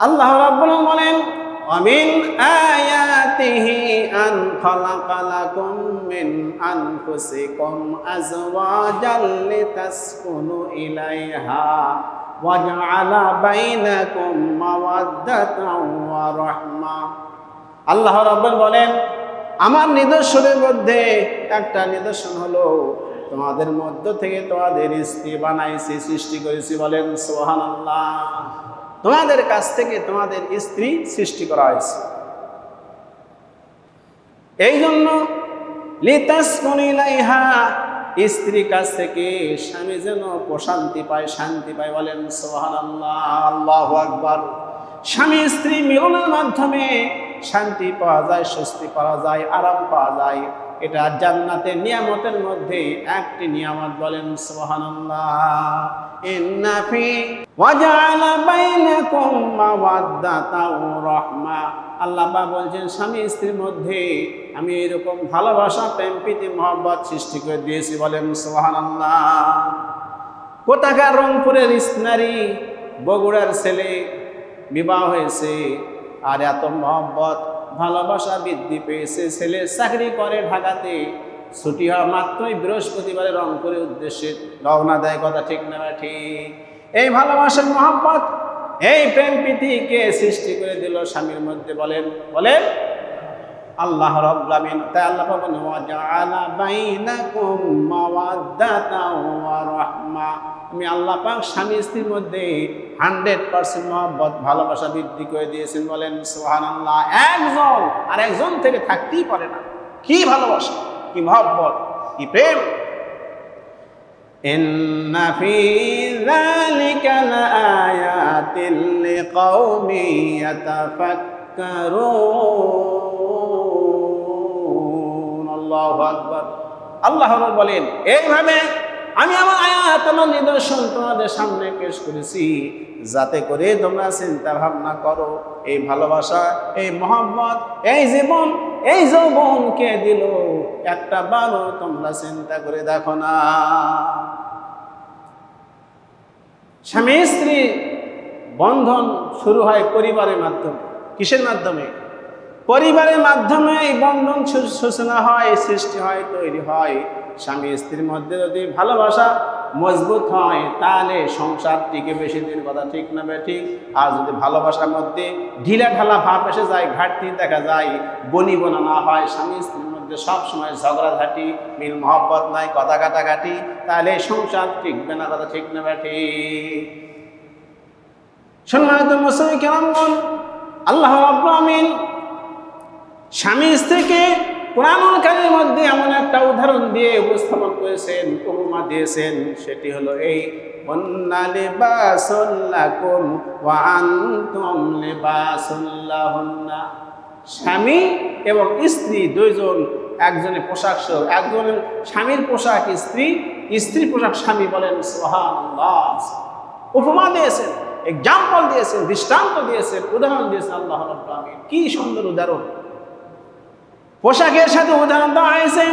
আল্লাহ রাব্বুল বলেন ومن آياته أن خلق لكم من أنفسكم أزواجا لتسكنوا إليها وجعل بينكم مودة ورحمة আল্লাহ রাব্বুল বলেন আমার নিদর্শনের মধ্যে একটা নিদর্শন হলো তোমাদের মধ্য থেকে তোমাদের স্ত্রী বানাইছি সৃষ্টি করেছি বলেন সোহান আল্লাহ তোমাদের কাছ থেকে তোমাদের স্ত্রী সৃষ্টি করা হয়েছে। এই জন্য স্ত্রীর কাছ থেকে স্বামী যেন প্রশান্তি পায়, শান্তি পায় বলেন সোহান আল্লাহ আল্লাহ আকবর। স্বামী স্ত্রী মিলনের মাধ্যমে শান্তি পাওয়া যায়, স্বস্তি পাওয়া যায়, আরাম পাওয়া যায়। এটা জান্নাতের নিয়ামতের মধ্যে একটি নিয়ামত বলেন সুবহানাল্লাহ। ইন্না ফি ওয়াজআলা বাইনাকুম রাহমা। আল্লাহ বলছেন, স্বামী স্ত্রীর মধ্যে আমি এরকম ভালোবাসা, প্রেম, প্রীতি, মহব্বত সৃষ্টি করে দিয়েছি বলেন সুবহানাল্লাহ। কোথাকার রংপুরের নারী বগুড়ার ছেলে বিবাহ হয়েছে। আর এত মহব্বত, ভালোবাসা বৃদ্ধি পেয়েছে, ছেলে চাকরি করে ঢাকাতে, ছুটি হওয়া মাত্রই বৃহস্পতিবারে রংপুরের উদ্দেশ্যে রওনা দেয়, কথা ঠিক না ঠিক? এই ভালোবাসার মহব্বত, এই প্রেম প্রীতি কে সৃষ্টি করে দিল স্বামীর মধ্যে, বলেন বলেন। আল্লাহ রব্লামিন তাই আল্লাহ পাবেন ওয়াজআলা বাইনাকুম মাওয়াদ্দাতা ওয়া রাহমা আমি আল্লাহ পাক স্বামী স্ত্রীর মধ্যে হান্ড্রেড পার্সেন্ট মহব্বত ভালোবাসা বৃদ্ধি করে দিয়েছেন বলেন সুবহানাল্লাহ একজন আর একজন থেকে থাকতেই পারে না কি ভালোবাসা কি মহব্বত কি প্রেম إن في ذلك لآيات لقوم يتفكرون আল্লাহ আকবর। আল্লাহ বলেন, এইভাবে আমি আমার আয়াত, আমার নিদর্শন তোমাদের সামনে পেশ করেছি। যাতে করে তোমরা চিন্তা ভাবনা করো, এই ভালোবাসা, এই মোহাম্মত এই জীবন, এই যৌবন কে দিল। একটা বারো তোমরা চিন্তা করে দেখো না। স্বামী স্ত্রী বন্ধন শুরু হয় পরিবারের মাধ্যমে, কিসের মাধ্যমে? পরিবারের মাধ্যমে এই বন্ধন সূচনা হয়, সৃষ্টি হয়, তৈরি হয়। স্বামী স্ত্রীর মধ্যে যদি ভালোবাসা মজবুত হয়, তাহলে সংসার টিকে বেশি দিন কথা ঠিক না ঠিক। আর যদি ভালোবাসার মধ্যে ঢিলা ঢালা ভাব এসে যায়, ঘাটতি দেখা যায়, বনি বনা না হয়, স্বামী স্ত্রীর মধ্যে সব সময় ঝগড়াঝাটি মিল মহব্বত নাই, কথা কাটাকাটি, তাহলে সংসার টিকবে না কথা ঠিক না ঠিক। সম্মানিত মুসলিম কেরামগণ, আল্লাহ রাব্বুল আমিন স্বামী স্ত্রীকে কোরআনুল কারিমের মধ্যে এমন একটা উদাহরণ দিয়ে উপস্থাপন করেছেন, উপমা দিয়েছেন। সেটি হলো এই স্বামী এবং স্ত্রী দুইজন, একজনের পোশাক সহ, একজনের স্বামীর পোশাক স্ত্রী, স্ত্রীর পোশাক স্বামী বলেন উপমা দিয়েছেন, এক্সাম্পল দিয়েছেন, দৃষ্টান্ত দিয়েছেন, উদাহরণ দিয়েছেন আল্লাহ কি সুন্দর উদাহরণ। পোশাকের সাথে উদাহরণ দেওয়া হয়েছে।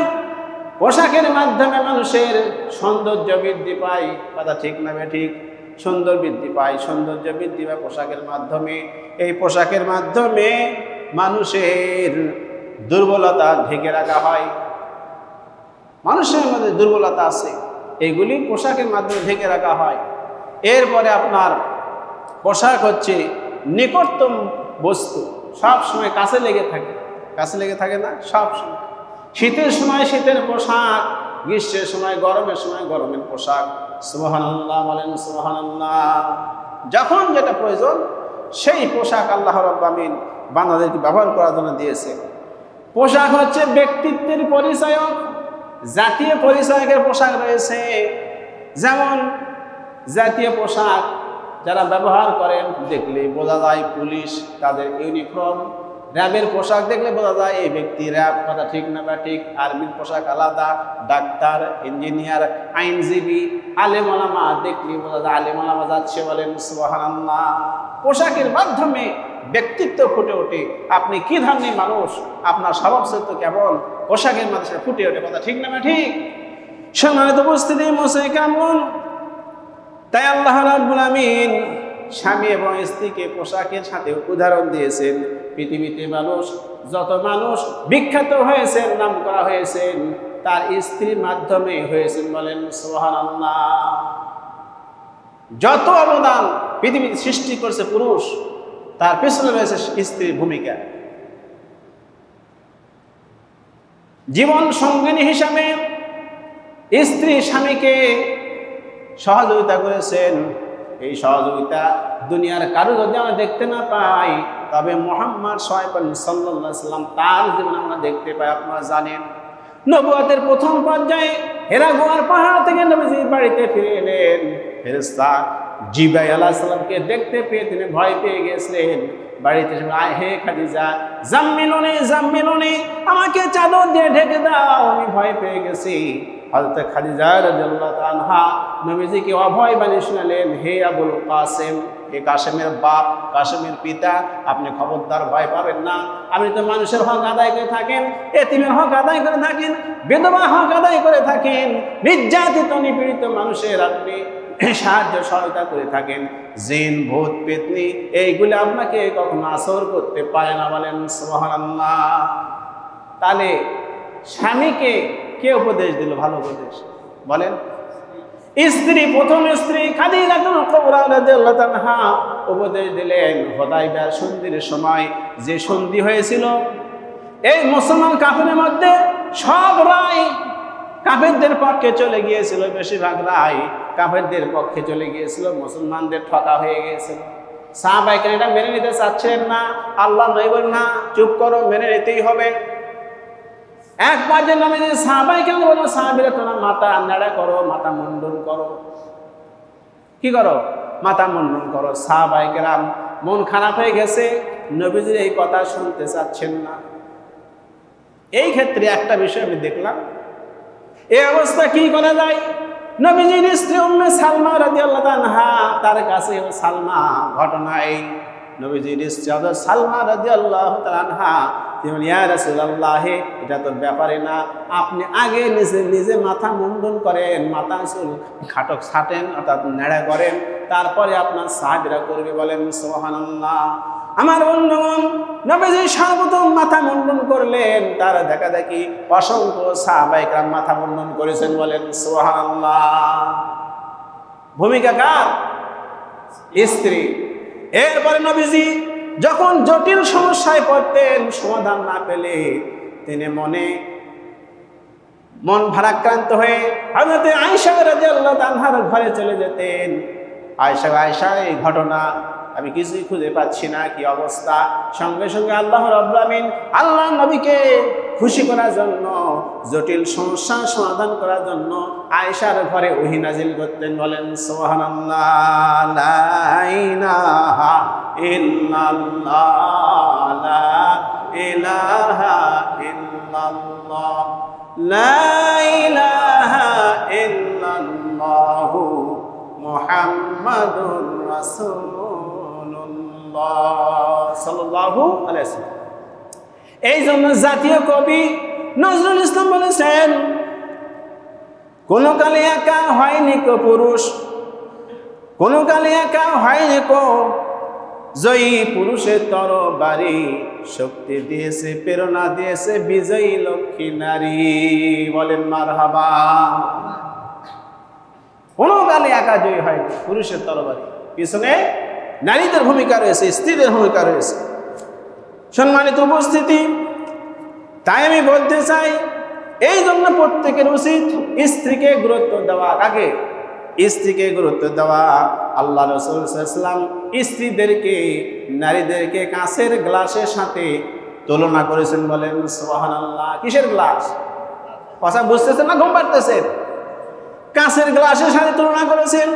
পোশাকের মাধ্যমে মানুষের সৌন্দর্য বৃদ্ধি পায়, কথা ঠিক না ঠিক? সুন্দর বৃদ্ধি পায়, সৌন্দর্য বৃদ্ধি পায় পোশাকের মাধ্যমে। এই পোশাকের মাধ্যমে মানুষের দুর্বলতা ঢেকে রাখা হয়। মানুষের মধ্যে দুর্বলতা আছে, এগুলি পোশাকের মাধ্যমে ঢেকে রাখা হয়। এরপরে আপনার পোশাক হচ্ছে নিকটতম বস্তু সব সময় কাছে লেগে থাকে। কাছে লেগে থাকে না, সব সময়। শীতের সময় শীতের পোশাক, গ্রীষ্মের সময় গরমের সময় গরমের পোশাক। সুবহানাল্লাহ বলেন, সুবহানাল্লাহ। যখন যেটা প্রয়োজন, সেই পোশাক আল্লাহ রব্বামিন বান্দাদেরকে ব্যবহার করার জন্য দিয়েছে। পোশাক হচ্ছে ব্যক্তিত্বের পরিচয়ক, জাতীয় পরিচয়কের পোশাক রয়েছে। যেমন জাতীয় পোশাক যারা ব্যবহার করেন, দেখলে বোঝা যায় পুলিশ তাদের ইউনিফর্ম র্যাবের পোশাক দেখলে বোঝা যায় এই ব্যক্তি র্যাব, কথা ঠিক না বা ঠিক আর্মির পোশাক আলাদা, ডাক্তার, ইঞ্জিনিয়ার, আইনজীবী আলেমালামা দেখলে বোঝা যায় আলেমালামা যাচ্ছে বলেন সুবহানাল্লাহ। পোশাকের মাধ্যমে ব্যক্তিত্ব ফুটে ওঠে। আপনি কি ধরনের মানুষ? আপনার স্বভাব চরিত্র কেমন? পোশাকের মাধ্যমে ফুটে ওঠে, কথা ঠিক না ঠিক? সম্মানিত উপস্থিতি মোসাই কেমন। তাই আল্লাহ রাব্বুল আমিন স্বামী এবং স্ত্রীকে পোশাকের সাথে উদাহরণ দিয়েছেন। পৃথিবীতে মানুষ, যত মানুষ বিখ্যাত হয়েছেন নাম করা হয়েছেন, তার স্ত্রীর মাধ্যমে হয়েছেন বলেন সোহান যত অবদান পৃথিবীতে সৃষ্টি করছে পুরুষ, তার পেছনে রয়েছে স্ত্রীর ভূমিকা। জীবন সঙ্গিনী হিসাবে স্ত্রী স্বামীকে সহযোগিতা করেছেন। এই সহযোগিতা দুনিয়ার কারও যদি আমরা দেখতে না পাই, তবে মোহাম্মদ সোহেব সাল্লাহ সাল্লাম তার জীবন আমরা দেখতে পাই, আপনারা জানেন। নবুয়াতের প্রথম পর্যায়ে হেরা গোয়ার পাহাড় থেকে নবীজি বাড়িতে ফিরে এলেন। ফেরেস্তা জিবাই আল্লাহ সাল্লামকে দেখতে পেয়ে তিনি ভয় পেয়ে গেছিলেন। বাড়িতে আয় হে খাদিজা, জাম্মিলনে জাম্মিলনে, আমাকে চাদর দিয়ে ঢেকে দাও, আমি ভয় পেয়ে গেছি। হযরত খাদিজা রাদিয়াল্লাহু তাআলা নবীজিকে অভয় বাণী শোনালেন, হে আবুল কাসেম, হে কাসেমের বাপ, কাসেমের পিতা, আপনি খবরদার ভয় পাবেন না। আপনি তো মানুষের হক আদায় করে থাকেন, এতিমের হক আদায় করে থাকেন, বিধবা হক আদায় করে থাকেন, নির্যাতিত, নিপীড়িত মানুষের আপনি সাহায্য সহায়তা করে থাকেন। জিন, ভূত, পেতনি, এইগুলো আপনাকে কখনো আসর করতে পারে না বলেন, সুবহানাল্লাহ। তাহলে স্বামীকে কে উপদেশ দিল? ভালো উপদেশ। বলেন। স্ত্রী প্রথম স্ত্রী খাদিজা কুবরা রাদিয়াল্লাহু উপদেশ দিলেন হোদাইবার সন্ধির সময় যে সন্ধি হয়েছিল এই মুসলমান কাফের মধ্যে সব রায় কাফেরদের পক্ষে চলে গিয়েছিল। বেশিরভাগ রায় কাফেরদের পক্ষে চলে গিয়েছিল মুসলমানদের ঠকা হয়ে গিয়েছিল সাহাবাইকে এটা মেনে নিতে চাচ্ছেন না। আল্লাহ নই না চুপ করো মেনে নিতেই হবে। এক পর্যায়ে নামে যে সাহাবাই কেন বলো সাহাবিরা তোমার মাথা নাড়া করো, মাথা মুন্ডন করো। কি করো? মাথা মুন্ডন করো। সাহাবাই কেরাম মন খারাপ হয়ে গেছে। নবীজির এই কথা শুনতে চাচ্ছেন না। এই ক্ষেত্রে একটা বিষয় আমি দেখলাম, এই অবস্থা কি করা যায়? নবীজির স্ত্রী উম্মে সালমা রাদিয়াল্লাহু তাআলা তার কাছে সালমা, ঘটনা এই। নবীজির স্ত্রী সালমা তাআলা তিনি রাসূলুল্লাহ, এটা তো ব্যাপারে না। আপনি আগে নিজে নিজে মাথা মুন্ডন করেন, মাথা চুল খাটক ছাটেন, অর্থাৎ নেড়া করেন। তারপরে আপনার সাহাবিরা করবে বলেন, সুবহানাল্লাহ। আমার বন্ধুগণ, নবীজি সর্বপ্রথম মাথা মুন্ডন করলেন। তার দেখা দেখি অসংখ্য সাহাবাইকরাম মাথা মুন্ডন করেছেন বলেন, সুবহানাল্লাহ। ভূমিকা কার? স্ত্রী। এরপরে নবীজি যখন জটিল সমস্যায় পড়তেন, সমাধান না পেলে তিনি মনে, মন ভারাক্রান্ত হয়ে হযরতে আয়েশা রাদিয়াল্লাহু তাআলার ঘরে চলে যেতেন। আয়েশা আয়েশা, এই ঘটনা আমি কিছুই খুঁজে পাচ্ছি না, কি অবস্থা? সঙ্গে সঙ্গে আল্লাহ রাব্বুল আমিন আল্লাহ নবীকে খুশি করার জন্য, জটিল সমস্যা সমাধান করার জন্য আয়েশার ঘরে ওহী নাজিল করতেন, বলেন ইলাহা ইল্লাল্লাহ, লা ইলাহা ইল্লাল্লাহ এই জন্য জাতীয় কবি নজরুল ইসলাম বলেছেন, কোনো কালে একা হয়নি কো পুরুষ, কোনো কালে একা হয়নি কো জয়ী পুরুষের তর বাড়ি শক্তি দিয়েছে, প্রেরণা দিয়েছে বিজয়ী লক্ষ্মী নারী। বলেন মার হাবা কোনো কালে একা জয়ী হয় পুরুষের তরবারি। পিছনে নারীদের ভূমিকা রয়েছে, স্ত্রীদের ভূমিকা রয়েছে। সম্মানিত উপস্থিতি, তাই আমি বলতে চাই, এই জন্য প্রত্যেকের উচিত স্ত্রীকে গুরুত্ব দেওয়া আগে, স্ত্রীকে গুরুত্ব দেওয়া। আল্লাহ রসুলাম স্ত্রীদেরকে, নারীদেরকে কাঁচের গ্লাসের সাথে তুলনা করেছেন বলেন সোহান আল্লাহ কিসের গ্লাস? কথা বুঝতেছেন না? ঘুম পাড়তেছেন। কাঁচের গ্লাসের সাথে তুলনা করেছেন।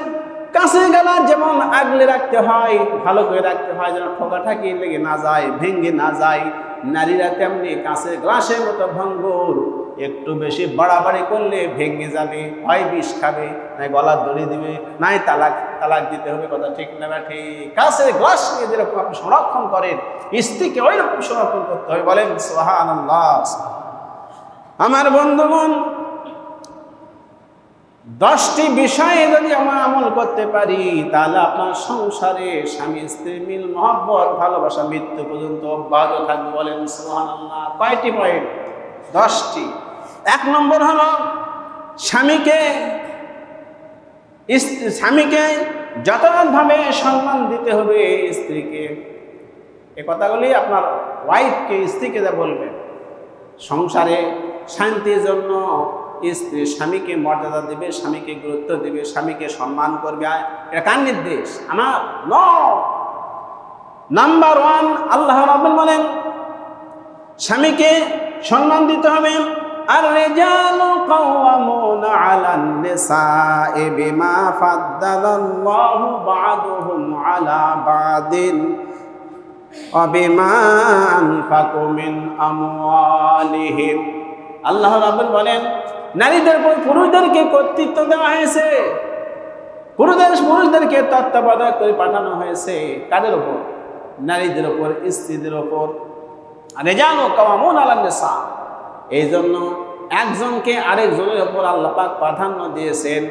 কাঁচের গ্লাস যেমন আগলে রাখতে হয়, ভালো করে রাখতে হয়, যেন ঠোকাঠাকি লেগে না যায়, ভেঙে না যায়, নারীরা তেমনি কাঁচের গ্লাসের মতো ভঙ্গুর, একটু বেশি বাড়াবাড়ি করলে ভেঙে যাবে, হয় বিষ খাবে। নাই গলার দড়ি দিবে, নাই তালাক তালাক দিতে হবে, কথা ঠিক না ঠিক। কাঁচের গ্লাস নিয়ে যেরকম আপনি সংরক্ষণ করেন, স্ত্রীকে ওই রকম সংরক্ষণ করতে হবে। বলেন সোহান আমার বন্ধুগণ, দশটি বিষয়ে যদি আমরা আমল করতে পারি, তাহলে আপনার সংসারে স্বামী, স্ত্রী মিল, মহব্বত, ভালোবাসা, মৃত্যু পর্যন্ত অব্যাহত থাকবে। বলেন, সুবহানাল্লাহ। কয়টি পয়েন্ট? দশটি। এক নম্বর হলো, স্বামীকে স্বামীকে যথাযথভাবে সম্মান দিতে হবে স্ত্রীকে। এ কথাগুলি আপনার ওয়াইফকে স্ত্রীকে যা বলবেন সংসারে শান্তির জন্য স্ত্রী স্বামীকে মর্যাদা দেবে, স্বামীকে গুরুত্ব দেবে, স্বামীকে সম্মান করবে। এটা কার নির্দেশ? আমার ন নাম্বার ওয়ান আল্লাহ রাবুল বলেন, স্বামীকে সম্মান দিতে হবে। আর রেজালু কাওয়ামুনা আলান নিসাই বিমা ফাদ্দালাল্লাহু বা'দুহুম আলা বা'দিন وبما أنفقوا من أموالهم আল্লাহ রাবুল বলেন নারীদের উপর পুরুষদেরকে কর্তৃত্ব দেওয়া হয়েছে পুরুষদের পুরুষদেরকে তত্ত্বাবধায়ক করে পাঠানো হয়েছে কাদের উপর নারীদের উপর স্ত্রীদের উপর রেজানো কামামুন আলান্নেসা এই জন্য একজনকে আরেকজনের ওপর আল্লাপাক প্রাধান্য দিয়েছেন।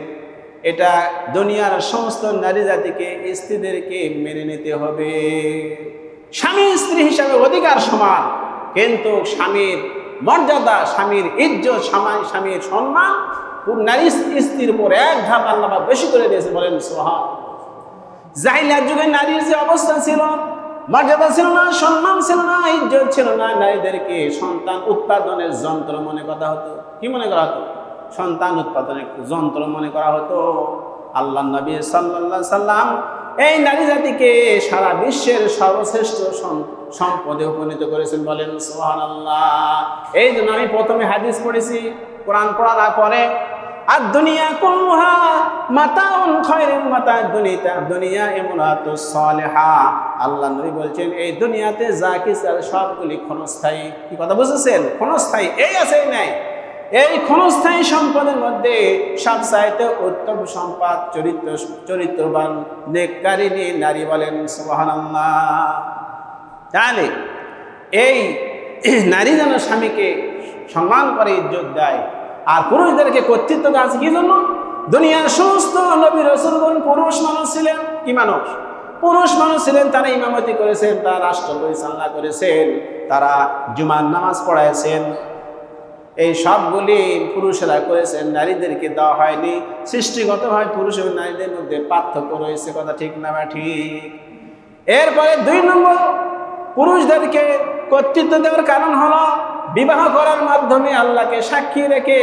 এটা দুনিয়ার সমস্ত নারী জাতিকে, স্ত্রীদেরকে মেনে নিতে হবে। স্বামী স্ত্রী হিসাবে অধিকার সমান, কিন্তু স্বামীর মর্যাদা, স্বামীর ইজ্জত, স্বামী স্বামীর সম্মান, নারী স্ত্রীর উপর এক ধাপ আল্লাহ বেশি করে দিয়েছে বলেন সোহা জাহিলার যুগে নারীর যে অবস্থা ছিল মর্যাদা ছিল না, সম্মান ছিল না, ইজ্জত ছিল না, নারীদেরকে সন্তান উৎপাদনের যন্ত্র মনে করা হতো। কি মনে করা হতো? সন্তান উৎপাদনের যন্ত্র মনে করা হতো। আল্লাহ নবী সাল্লাল্লাহু সাল্লাম এই নারী জাতিকে সারা বিশ্বের সর্বশ্রেষ্ঠ সম্পদে উপনীত করেছেন বলেন সোহান আল্লাহ এই জন্য আমি প্রথমে হাদিস পড়েছি, কোরআন পড়ার পরে আর দুনিয়া খয়রিন মাতা, দুনিয়া দুনিয়া ইমরাতু সালিহা। আল্লাহ নবী বলছেন, এই দুনিয়াতে যা কিছু আছে সবগুলি ক্ষণস্থায়ী। কি কথা বুঝেছেন? ক্ষণস্থায়ী। এই আছে নাই। এই ক্ষণস্থায়ী সম্পদের মধ্যে সব চাইতে উত্তম সম্পদ চরিত্র, চরিত্রবান নেককারিনী নারী বলেন, সুবহানাল্লাহ। তাহলে এই নারী যেন স্বামীকে সম্মান করে, ইজ্জত দেয়, আর পুরুষদেরকে কর্তৃত্ব দেওয়া আছে কি জন্য? দুনিয়ার সমস্ত নবী রসুলগণ পুরুষ মানুষ ছিলেন। কি মানুষ? পুরুষ মানুষ ছিলেন, তারা ইমামতি করেছেন, তারা রাষ্ট্র পরিচালনা করেছেন, তারা জুমার নামাজ পড়াইছেন। এই সবগুলি পুরুষেরা করেছেন, নারীদেরকে দেওয়া হয়নি। সৃষ্টিগতভাবে পুরুষ এবং নারীদের মধ্যে পার্থক্য রয়েছে, কথা ঠিক না বা ঠিক? এরপরে দুই নম্বর, পুরুষদেরকে কর্তৃত্ব দেওয়ার কারণ হলো, বিবাহ করার মাধ্যমে আল্লাহকে সাক্ষী রেখে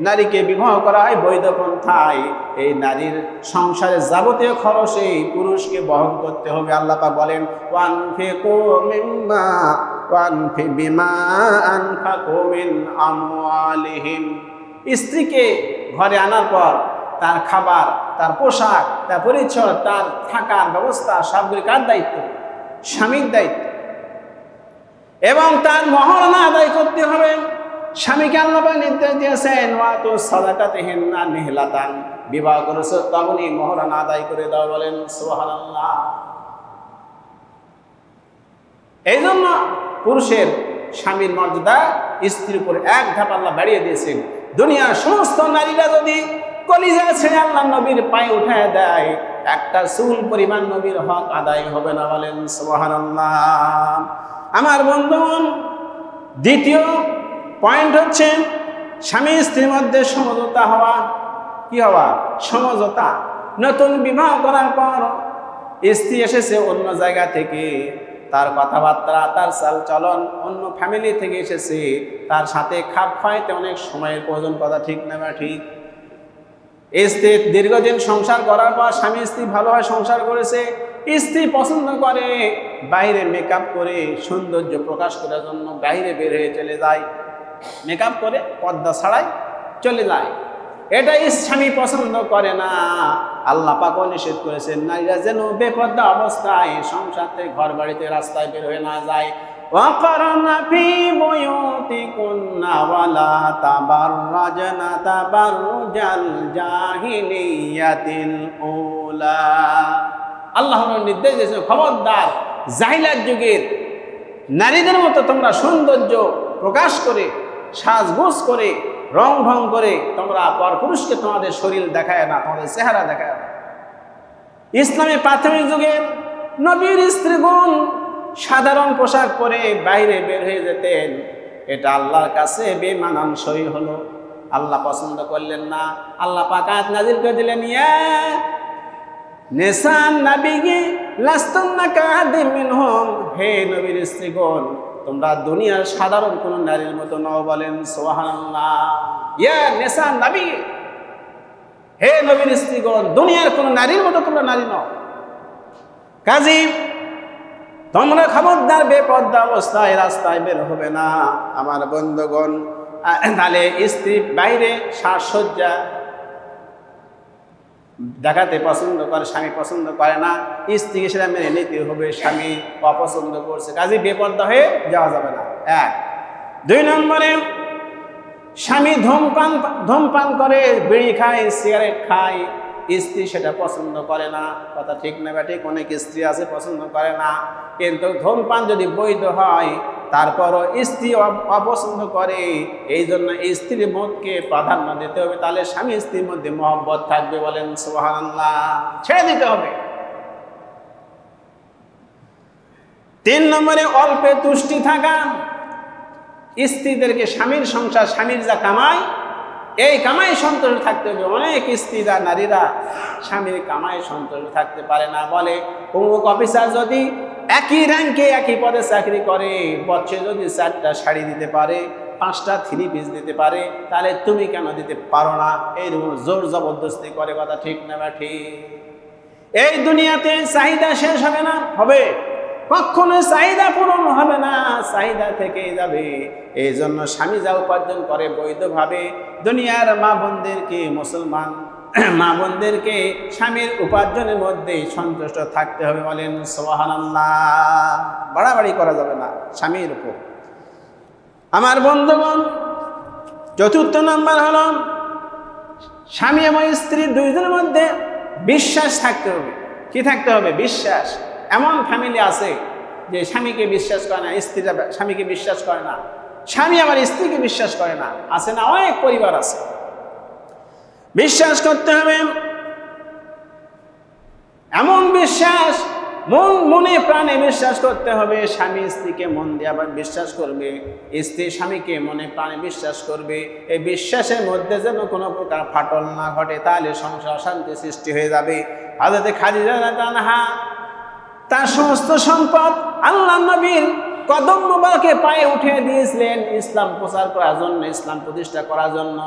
নারীকে বিবাহ করা হয় বৈধ পন্থায়। এই নারীর সংসারে যাবতীয় খরচ এই পুরুষকে বহন করতে হবে। আল্লাহ পাক বলেন ওয়ান ফেকো মিম্মা ওয়ান ফি বিমা আনফাকু মিন আমওয়ালিহিম। স্ত্রীকে ঘরে আনার পর তার খাবার, তার পোশাক, তার পরিচ্ছদ তার থাকার ব্যবস্থা সবগুলি কার দায়িত্ব? স্বামীর দায়িত্ব। এবং তার মহারণা আদায় করতে হবে। স্বামীকে আল্লাহ নির্দেশ দিয়েছেন ওয়া তো সাদাকাতে হেন্না নিহলাতান। বিবাহ করেছে, তখনই মহারণা আদায় করে দাও বলেন, সুবহানাল্লাহ। এই জন্য পুরুষের স্বামীর মর্যাদা স্ত্রীর উপর এক ধাপ আল্লাহ বাড়িয়ে দিয়েছেন। দুনিয়ার সমস্ত নারীরা যদি কলিজা ছেড়ে আল্লাহ নবীর পায়ে উঠায় দেয়, একটা চুল পরিমাণ নবীর হক আদায় হবে না বলেন, সুবহানাল্লাহ। আমার বন্ধুগণ, দ্বিতীয় পয়েন্ট হচ্ছে, স্বামী স্ত্রীর মধ্যে সমঝোতা হওয়া। কি হওয়া? সমঝোতা। নতুন বিবাহ করার পর স্ত্রী এসেছে অন্য জায়গা থেকে, তার কথাবার্তা, তার চাল চলন অন্য ফ্যামিলি থেকে এসেছে, তার সাথে খাপ খাইতে অনেক সময়ের প্রয়োজন, কথা ঠিক না বা ঠিক। স্ত্রী দীর্ঘদিন সংসার করার পর স্বামী স্ত্রী ভালোভাবে সংসার করেছে, স্ত্রী পছন্দ করে, বাইরে মেকআপ করে, সৌন্দর্য প্রকাশ করার জন্য বাইরে বের হয়ে চলে যায়। মেকআপ করে পর্দা ছাড়াই চলে যায় এটা স্বামী পছন্দ করে না আল্লাহ পাকও নিষেধ করেছেন নারীরা যেন বেপর্দা অবস্থায় সংসার থেকে ঘর বাড়িতে রাস্তায় বের হয়ে না যায় وقرن في بيوتكن ولا تبرجن تبرج الجاهلية الأولى আল্লাহ নির্দেশ দিয়েছে খবরদার জাহিলার যুগের নারীদের মতো তোমরা সৌন্দর্য প্রকাশ করে সাজগোজ করে, রং ঢং করে তোমরা পর পুরুষকে তোমাদের শরীর দেখায় না, তোমাদের চেহারা দেখায় না। ইসলামী প্রাথমিক যুগে নবীর স্ত্রীগুণ সাধারণ পোশাক পরে বাইরে বের হয়ে যেতেন। এটা আল্লাহর কাছে বেমানানসই হলো। আল্লাহ পছন্দ করলেন না। আল্লাহ পাকাত নাজির করে দিলেন, ইয়া নেসান নাবিগি লাস্তুন্না কাহাদিম মিনহুম। হে নবীর স্ত্রীগণ তোমরা দুনিয়ার সাধারণ কোন নারীর মতো নও বলেন নেসান নাবি। হে নবীর স্ত্রীগণ, দুনিয়ার কোন নারীর মতো তোমরা নারী নও। কাজী, তোমরা খবরদার, বেপর্দা অবস্থায় রাস্তায় বের হবে না। আমার বন্ধুগণ তাহলে স্ত্রী বাইরে সাজসজ্জা দেখাতে পছন্দ করে, স্বামী পছন্দ করে না, স্ত্রীকে সেটা মেনে নিতে হবে, স্বামী অপছন্দ করছে, কাজে বেপর্দা হয়ে যাওয়া যাবে না। এক। দুই নম্বরে, স্বামী ধূমপান ধূমপান করে, বিড়ি খায়, সিগারেট খায় স্ত্রী সেটা পছন্দ করে না। কথা ঠিক না বা ঠিক অনেক স্ত্রী আছে, পছন্দ করে না। কিন্তু ধূমপান যদি বৈধ হয়, তারপরও স্ত্রী অপছন্দ করে এই জন্য স্ত্রীর মতকে প্রাধান্য দিতে হবে। তাহলে স্বামী স্ত্রীর মধ্যে মহব্বত থাকবে বলেন সোহানাল্লাহ ছেড়ে দিতে হবে। তিন নম্বরে, অল্পে তুষ্টি থাকা। স্ত্রীদেরকে স্বামীর সংসার, স্বামীর যা কামায় এই কামাই সন্তোষ থাকতে হবে। অনেক স্ত্রীরা, নারীরা স্বামীর কামাই সন্তোষ থাকতে পারে না। বলে, অমুক অফিসার যদি একই র্যাঙ্কে একই পদে চাকরি করে, বছরে যদি চারটা শাড়ি দিতে পারে, পাঁচটা থ্রি পিস দিতে পারে, তাহলে তুমি কেন দিতে পারো না? এইরকম জোর জবরদস্তি করে কথা ঠিক না বা ঠিক? এই দুনিয়াতে চাহিদা শেষ হবে না? হবে। কখনো চাহিদা পূরণ হবে না, চাহিদা থেকেই যাবে। এই জন্য স্বামী যা উপার্জন করে বৈধভাবে দুনিয়ার মা বোনদেরকে, মুসলমান মা বোনদেরকে স্বামীর উপার্জনের মধ্যে সন্তুষ্ট থাকতে হবে বলেন সোহানাল্লাহ বাড়াবাড়ি করা যাবে না স্বামীর উপর। আমার বন্ধুগণ, চতুর্থ নম্বর হলো, স্বামী এবং স্ত্রী দুইজনের মধ্যে বিশ্বাস থাকতে হবে। কি থাকতে হবে? বিশ্বাস। এমন ফ্যামিলি আছে যে স্বামীকে বিশ্বাস করে না, স্ত্রীরা স্বামীকে বিশ্বাস করে না। স্বামী আবার স্ত্রীকে বিশ্বাস করে না। আছে না? অনেক পরিবার আছে। বিশ্বাস করতে হবে। এমন বিশ্বাস, মন, মনে, প্রাণে বিশ্বাস করতে হবে। স্বামী স্ত্রীকে মন দিয়ে আবার বিশ্বাস করবে। স্ত্রী স্বামীকে মনে, প্রাণে বিশ্বাস করবে। এই বিশ্বাসের মধ্যে যেন কোনো প্রকার ফাটল না ঘটে, তাহলে সংসার অশান্তি সৃষ্টি হয়ে যাবে। হাজরতে খাদিজা তানহা তার সমস্ত সম্পদ আল্লাহ নবীর কদম মোবারকে পায়ে উঠিয়ে দিয়েছিলেন ইসলাম প্রচার করার জন্য, ইসলাম প্রতিষ্ঠা করার জন্য।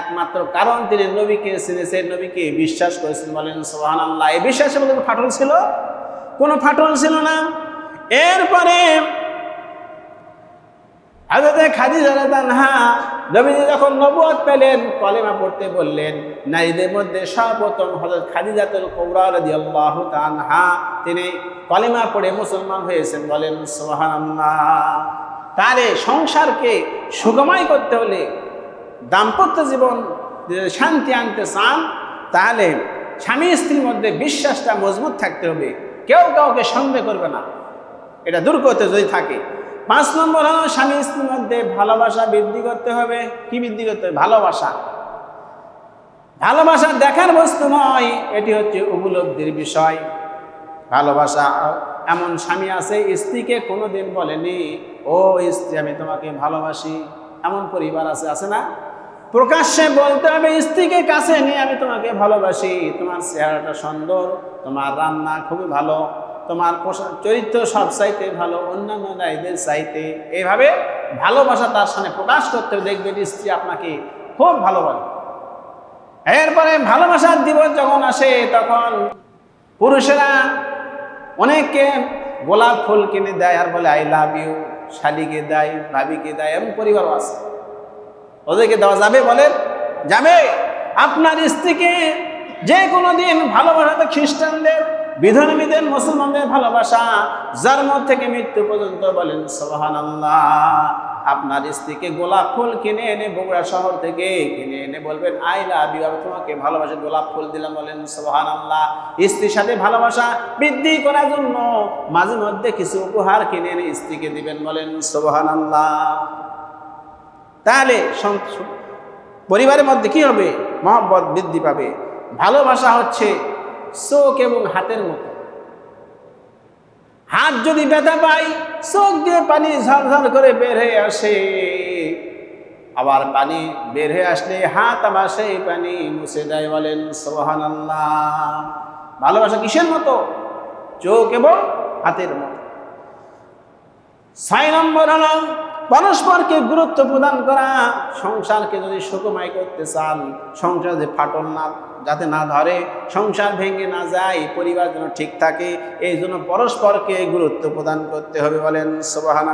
একমাত্র কারণ তিনি নবীকে চিনেছেন নবীকে বিশ্বাস করেছেন বলেন সোহান আল্লাহ এই বিশ্বাসের মধ্যে ফাটল ছিল? কোনো ফাটল ছিল না। এরপরে হাজরতে খাদিজা তানহা নবীজি যখন নবুয়ত পেলেন, কলেমা পড়তে বললেন, নারীদের মধ্যে সর্বপ্রথম হজরত খাদিজাতুল কৌরা রাদিয়াল্লাহু তানহা তিনি কলেমা পড়ে মুসলমান হয়েছেন বলেন, সুবহানাল্লাহ। তাহলে সংসারকে সুগময় করতে হলে, দাম্পত্য জীবন শান্তি আনতে চান, তাহলে স্বামী স্ত্রীর মধ্যে বিশ্বাসটা মজবুত থাকতে হবে। কেউ কাউকে সন্দেহ করবে না। এটা দূর করতে যদি থাকে। পাঁচ নম্বর হলো স্বামী স্ত্রীর মধ্যে ভালোবাসা বৃদ্ধি করতে হবে। কি বৃদ্ধি করতে হবে? ভালোবাসা। ভালোবাসা দেখার বস্তু নয়, এটি হচ্ছে উপলব্ধির বিষয়। ভালোবাসা, এমন স্বামী আছে, স্ত্রীকে কোনোদিন বলেনি, ও স্ত্রী, আমি তোমাকে ভালোবাসি। এমন পরিবার আছে আছে না? প্রকাশ্যে বলতে হবে, স্ত্রীকে কাছে নিয়ে আমি তোমাকে ভালোবাসি। তোমার চেহারাটা সুন্দর, তোমার রান্না খুবই ভালো। তোমার চরিত্র সব চাইতে ভালো, অন্যান্য নারীদের চাইতে। এইভাবে ভালোবাসা তার সামনে প্রকাশ করতে দেখবেন স্ত্রী আপনাকে খুব ভালোবাসে। এরপরে ভালোবাসার দিবস যখন আসে, তখন পুরুষেরা অনেকে গোলাপ ফুল কিনে দেয় আর বলে আই লাভ ইউ শালিকে দেয়, ভাবিকে দেয়, এমন পরিবারও আছে। ওদেরকে দেওয়া যাবে বলেন যাবে। আপনার স্ত্রীকে যে কোনো দিন ভালোবাসা তো খ্রিস্টানদের বিধর্মীদের মুসলমানদের ভালোবাসা জন্ম থেকে মৃত্যু পর্যন্ত বলেন সোহান আপনার স্ত্রীকে গোলাপ ফুল কিনে এনে বগুড়া শহর থেকে কিনে এনে বলবেন, আই লাভ তোমাকে ভালোবাসে, গোলাপ ফুল দিলাম। বলেন সোহান আল্লাহ স্ত্রীর সাথে ভালোবাসা বৃদ্ধি করার জন্য মাঝে মধ্যে কিছু উপহার কিনে এনে স্ত্রীকে দিবেন, বলেন সোহান আল্লাহ তাহলে পরিবারের মধ্যে কি হবে? মহব্বত বৃদ্ধি পাবে। ভালোবাসা হচ্ছে চোখ এবং হাতের মতো। হাত যদি ব্যথা পাই চোখ দিয়ে পানি ঝরঝর করে বের হয়ে আসে। আবার পানি বের হয়ে আসলে হাত আবার সেই পানি মুছে দেয় বলেন সোহান ভালোবাসা কিসের মতো? চোখ এবং হাতের মতো। ছয় নম্বর হলো পরস্পরকে গুরুত্ব প্রদান করা, সংসারকে যদি সুখময় করতে চান, সংসার যে ফাটল না, যাতে না ধরে, সংসার ভেঙে না যায়, পরিবার যেন ঠিক থাকে, এই জন্য পরস্পরকে গুরুত্ব প্রদান করতে হবে বলেন সোবাহান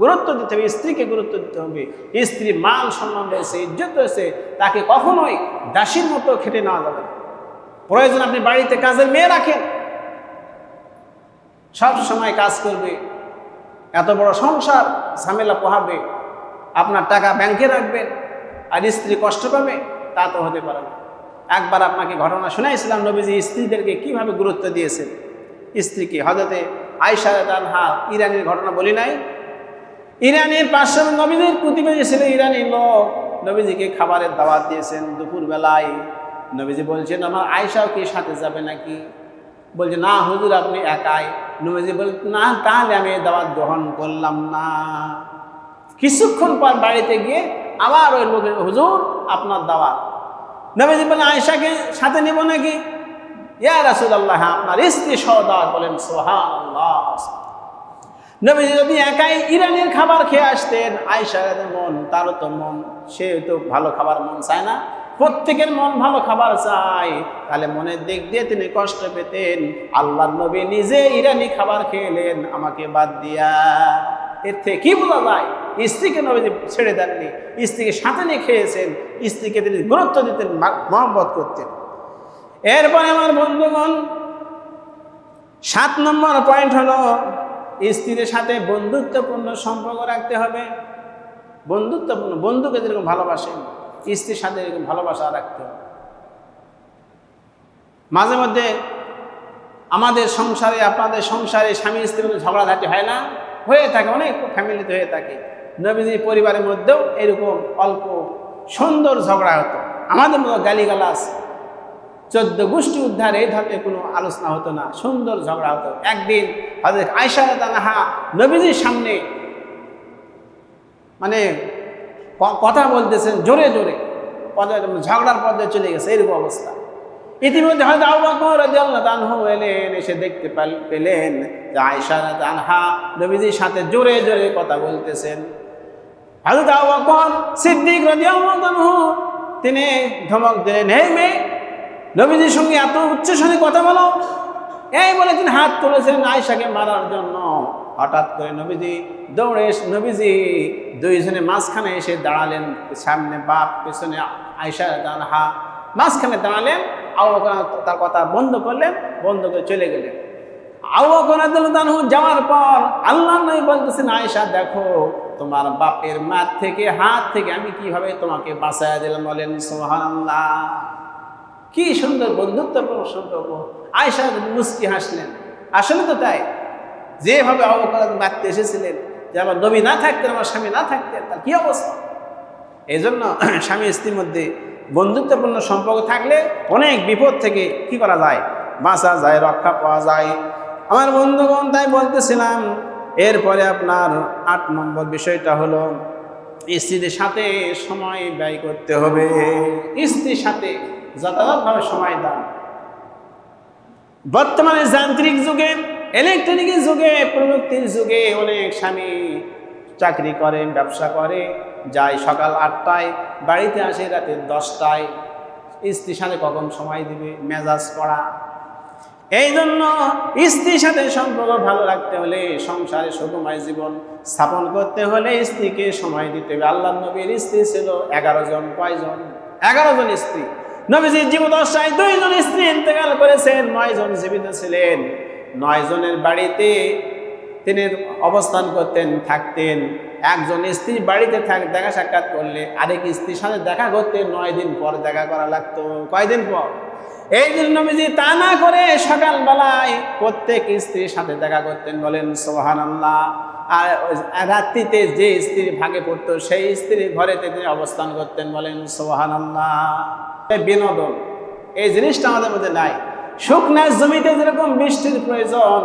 গুরুত্ব দিতে হবে, স্ত্রীকে গুরুত্ব দিতে হবে। স্ত্রী মান সম্মান রয়েছে, ইজ্জত রয়েছে, তাকে কখনোই দাসীর মতো খেটে নেওয়া যাবে প্রয়োজন আপনি বাড়িতে কাজের মেয়ে রাখেন। সব সময় কাজ করবে এত বড় সংসার, ঝামেলা পোহাবে, আপনার টাকা ব্যাংকে রাখবেন আর স্ত্রী কষ্ট পাবে, তা তো হতে পারে না। একবার আপনাকে ঘটনা শুনাইছিলাম নবীজি, স্ত্রীদেরকে কীভাবে গুরুত্ব দিয়েছেন? স্ত্রীকে হজরতে আয়সা হা ইরানের ঘটনা বলি নাই? ইরানের পাঁচশো নবীদের প্রতিবেশী ছিল ইরানি লোক। নবীজিকে খাবারের দাওয়াত দিয়েছেন। দুপুরবেলায় নবীজি বলছেন, আমার আয়সাও কি সাথে যাবে নাকি? বলছে, না হুজুর, আপনি একাই। নবীজি বল না, তাহলে আমি দাওয়াত গ্রহণ করলাম না। কিছুক্ষণ পর বাড়িতে গিয়ে আবার ওই লোকের হুজুর, আপনার দাওয়াত। নবীজি বলেন আয়সাকে সাথে নিব নাকি? ইয়া রাসূলুল্লাহ হ্যাঁ আপনার স্ত্রী সহ বলেন, সুবহানাল্লাহ। নবীজি যদি একাই ইরানের খাবার খেয়ে আসতেন আয়সার মন, তারও তো মন, সে তো ভালো খাবার মন চায় না। প্রত্যেকের মন ভালো খাবার চায়। তাহলে মনের দিক দিয়ে তিনি কষ্ট পেতেন। আল্লাহ নবী নিজে ইরানি খাবার খেলেন। আমাকে বাদ দিয়া। এর থেকে কি বোঝা যায়? স্ত্রীকে নবীজি ছেড়ে দেননি। স্ত্রীকে সাথে নিয়ে খেয়েছেন। স্ত্রীকে তিনি গুরুত্ব দিতেন মহব্বত করতেন। এরপরে আমার বন্ধুগণ, সাত নম্বর পয়েন্ট হলো, স্ত্রীর সাথে বন্ধুত্বপূর্ণ সম্পর্ক রাখতে হবে। বন্ধুত্বপূর্ণ, বন্ধুকে যেরকম ভালোবাসেন স্ত্রীর সাথে এরকম ভালোবাসা রাখতে হবে। মাঝে মধ্যে আমাদের সংসারে, আপনাদের সংসারে স্বামী স্ত্রীর মধ্যে ঝগড়াঝাটি হয় না? হয়ে থাকে, অনেক ফ্যামিলিতে হয়ে থাকে। নবীজি পরিবারের মধ্যেও এরকম অল্প সুন্দর ঝগড়া হতো। আমাদের মতো গালিগালাস চোদ্দ গোষ্ঠী উদ্ধার, এই ধরনের কোনো আলোচনা হতো না। সুন্দর ঝগড়া হতো। একদিন হজরত আয়সা তানাহা নবীজির সামনে মানে কথা বলতেছেন, জোরে জোরে। ঝগড়ার পর্যায়ে চলে গেছে, এরকম অবস্থা। ইতিমধ্যে হয়তো রাদিয়াল্লাহু এলেন, এসে দেখতে পেলেন যে আয়েশা তানহা নবীজির সাথে জোরে জোরে কথা বলতেছেন। হযরত আবু বকর সিদ্দিক তিনি ধমক দিলেন, হে মেয়ে, নবীজির সঙ্গে এত উচ্চস্বরে কথা বলো। এই বলে তিনি হাত তুলেছিলেন আয়েশাকে মারার জন্য। হঠাৎ করে নবীজি দৌড়ে নবীজি দুইজনে মাঝখানে এসে দাঁড়ালেন। সামনে বাপ, পেছনে আয়েশা তানহা মাঝখানে দাঁড়ালেন। আবু তার কথা বন্ধ করলেন, বন্ধ করে চলে গেলেন। আবু রাদিয়াল্লাহু যাওয়ার পর আল্লাহ নবী বলতেছেন, আয়েশা, দেখো, তোমার বাপের মার থেকে, হাত থেকে আমি কীভাবে তোমাকে বাঁচায় দিলাম? বলেন, সুবহানাল্লাহ। কি সুন্দর বন্ধুত্বপূর্ণ সম্পর্ক। আয়সা মুস্কি হাসলেন। আসলে তো তাই। যেভাবে অবকাল মারতে এসেছিলেন, যে আমার নবী না থাকতেন, আমার স্বামী না থাকতেন, তার কি অবস্থা? এই জন্য স্বামী স্ত্রীর মধ্যে বন্ধুত্বপূর্ণ সম্পর্ক থাকলে অনেক বিপদ থেকে কি করা যায়? বাঁচা যায়, রক্ষা পাওয়া যায়। আমার বন্ধুগণ তাই বলতেছিলাম, এরপরে আপনার আট নম্বর বিষয়টা হলো, স্ত্রীদের সাথে সময় ব্যয় করতে হবে। স্ত্রীর সাথে যথাযথভাবে সময় দান বর্তমানে যান্ত্রিক যুগে ইলেকট্রনিকের যুগে, প্রযুক্তির যুগে অনেক স্বামী চাকরি করেন, ব্যবসা করে, যায় সকাল আটটায়, বাড়িতে আসে রাতে দশটায়। স্ত্রীর সাথে কখন সময় দিবে, মেজাজ করা। এই জন্য স্ত্রীর সাথে সম্পর্ক ভালো রাখতে হলে, সংসারে সুখময় জীবন স্থাপন করতে হলে স্ত্রীকে সময় দিতে হবে। আল্লাহ নবীর স্ত্রী ছিল এগারো জন, কয়জন? এগারো জন স্ত্রী। নবীজির জীবদশায় দুইজন স্ত্রী ইন্তেকাল করেছেন নয় জন জীবিত ছিলেন। নয় জনের বাড়িতে তিনি অবস্থান করতেন, থাকতেন। একজন স্ত্রী বাড়িতে থাক দেখা সাক্ষাৎ করলে আরেক স্ত্রীর সাথে দেখা করতে নয় দিন পর দেখা করা লাগতো। কয়দিন পর? এই জন্য নবীজি তা না করে সকালবেলায় প্রত্যেক স্ত্রীর সাথে দেখা করতেন, বলেন সোহান আল্লাহ আর রাত্রিতে যে স্ত্রী ভাগে পড়তো, সেই স্ত্রীর ঘরেতে তিনি অবস্থান করতেন, বলেন সোহান আল্লাহ বিনোদন, এই জিনিসটা আমাদের মধ্যে নাই। শুকনার জমিতে যেরকম বৃষ্টির প্রয়োজন,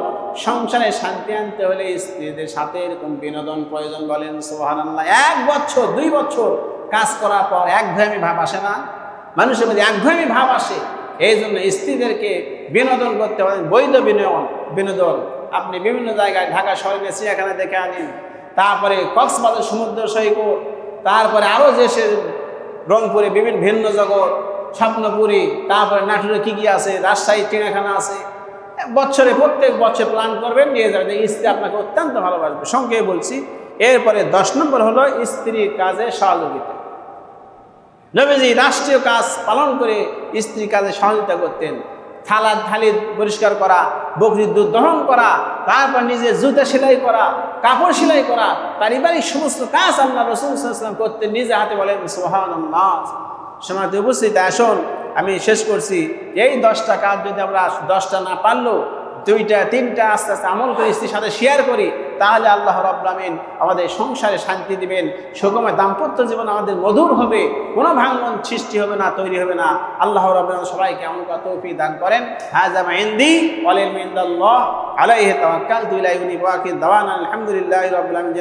সংসারে শান্তি আনতে হলে স্ত্রীদের সাথে এরকম বিনোদন প্রয়োজন, বলেন সোহান আল্লাহ এক বছর, দুই বছর কাজ করার পর একঘেয়েমি ভাব আসে না? মানুষের মধ্যে একঘেয়েমি ভাব আসে। এই জন্য স্ত্রীদেরকে বিনোদন করতে পারেন বৈধ বিনোদন বিনোদন। আপনি বিভিন্ন জায়গায়, ঢাকা শহরে চিড়িয়াখানা দেখে আনেন, তারপরে কক্সবাজার, সমুদ্র সৈকত, তারপরে আরও যে সে রংপুরে বিভিন্ন ভিন্ন জগৎ, স্বপ্নপুরী, তারপরে নাটোরে কী কী আছে, রাজশাহী, চিড়িয়াখানা আছে। বছরে, প্রত্যেক বছর প্ল্যান করবেন নিয়ে যাবেন স্ত্রী আপনাকে অত্যন্ত ভালোবাসবে। সঙ্গে বলছি, এরপরে দশ নম্বর হলো স্ত্রীর কাজে সহযোগিতা। নবীজি রাষ্ট্রীয় কাজ পালন করে স্ত্রী কাজে সহযোগিতা করতেন। থালা থালি পরিষ্কার করা, বকরির দুধ দহন করা, তারপর নিজে জুতা সেলাই করা, কাপড় সেলাই করা, পারিবারিক সমস্ত কাজ আল্লাহ রসুলাম করতেন। নিজে হাতে বলেন সোহান সমাজ উপস্থিত, আসুন, আমি শেষ করছি। এই দশটা কাজ যদি আমরা দশটা না পারলেও দুইটা, তিনটা আস্তে আস্তে আমল করে স্ত্রীর সাথে শেয়ার করি, তাহলে আল্লাহ রব্লামিন আমাদের সংসারে শান্তি দিবেন সুগময় দাম্পত্য জীবন আমাদের মধুর হবে, কোনো ভাঙন সৃষ্টি হবে না, তৈরি হবে না। আল্লাহ রব্লাম সবাইকে এমন কত তৌফি দান করেন। হাজা ইন্দি অলিল মিন্দাল্লাহ আলাইহি ইলাইহি ওয়া আখির দাওয়ানা আলহামদুলিল্লাহ রাব্বিল আলামিন